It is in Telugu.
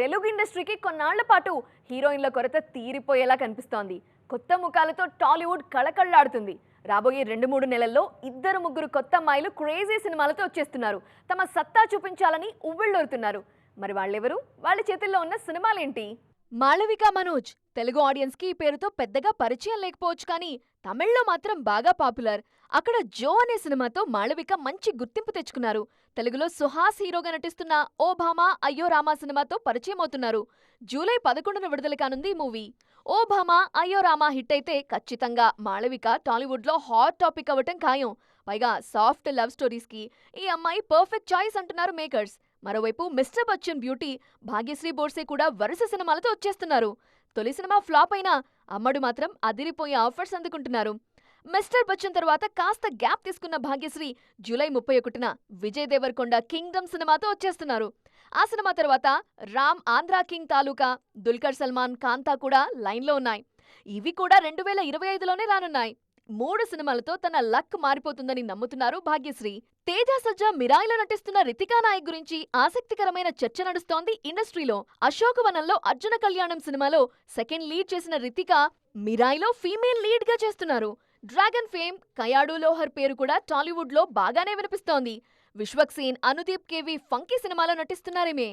తెలుగు ఇండస్ట్రీకి కొన్నాళ్ళ పాటు హీరోయిన్ల కొరత తీరిపోయేలా కనిపిస్తోంది. కొత్త ముఖాలతో టాలీవుడ్ కళకళ్ళాడుతుంది. రాబోయే రెండు మూడు నెలల్లో ఇద్దరు ముగ్గురు కొత్త అమ్మాయిలు క్రేజీ సినిమాలతో వచ్చేస్తున్నారు. తమ సత్తా చూపించాలని ఉవ్విళ్ళూరుతున్నారు. మరి వాళ్ళెవరు? వాళ్ళ చేతుల్లో ఉన్న సినిమాలేంటి? మాళవిక మనోజ్ తెలుగు ఆడియన్స్కి ఈ పేరుతో పెద్దగా పరిచయం లేకపోవచ్చు కానీ తమిళ్ళో మాత్రం బాగా పాపులర్. అక్కడ జో అనే సినిమాతో మాళవిక మంచి గుర్తింపు తెచ్చుకున్నారు. తెలుగులో సుహాస్ హీరోగా నటిస్తున్న ఓ భామా అయ్యో రామా సినిమాతో పరిచయం అవుతున్నారు. జూలై పదకొండున విడుదల కానుంది ఈ మూవీ. ఓ భామా అయ్యో రామా హిట్ అయితే ఖచ్చితంగా మాళవిక టాలీవుడ్లో హాట్ టాపిక్ అవ్వటం ఖాయం. పైగా సాఫ్ట్ లవ్ స్టోరీస్కి ఈ అమ్మాయి పర్ఫెక్ట్ చాయిస్ అంటున్నారు మేకర్స్. మరోవైపు మిస్టర్ బచ్చన్ బ్యూటీ భాగ్యశ్రీ బోర్సే కూడా వరుస సినిమాలతో వచ్చేస్తున్నారు. తొలి సినిమా ఫ్లాప్ అయినా అమ్మడు మాత్రం అదిరిపోయే ఆఫర్స్ అందుకుంటున్నారు. మిస్టర్ బచ్చన్ తర్వాత కాస్త గ్యాప్ తీసుకున్న భాగ్యశ్రీ జూలై ముప్పై ఒకటిన విజయ్ దేవరకొండ కింగ్డమ్ సినిమాతో వచ్చేస్తున్నారు. ఆ సినిమా తర్వాత రామ్ ఆంధ్రా కింగ్ తాలూకా దుల్కర్ సల్మాన్ కాంతా కూడా లైన్లో ఉన్నాయి. ఇవి కూడా రెండు వేల ఇరవై ఐదులోనే రానున్నాయి. మూడు సినిమాలతో తన లక్ మారిపోతుందని నమ్ముతున్నారు భాగ్యశ్రీ. తేజ సజ్జా మిరాయిలో నటిస్తున్న రితికా నాయక్ గురించి ఆసక్తికరమైన చర్చ నడుస్తోంది ఇండస్ట్రీలో. అశోకవనంలో అర్జున కళ్యాణం సినిమాలో సెకండ్ లీడ్ చేసిన రితిక మిరాయిలో ఫీమేల్ లీడ్గా చేస్తున్నారు. డ్రాగన్ ఫేమ్ కయాడు లోహర్ పేరు కూడా టాలీవుడ్లో బాగానే వినిపిస్తోంది. Vishwak Sen Anudeep K V Funky సినిమాలో నటిస్తున్నారేమే.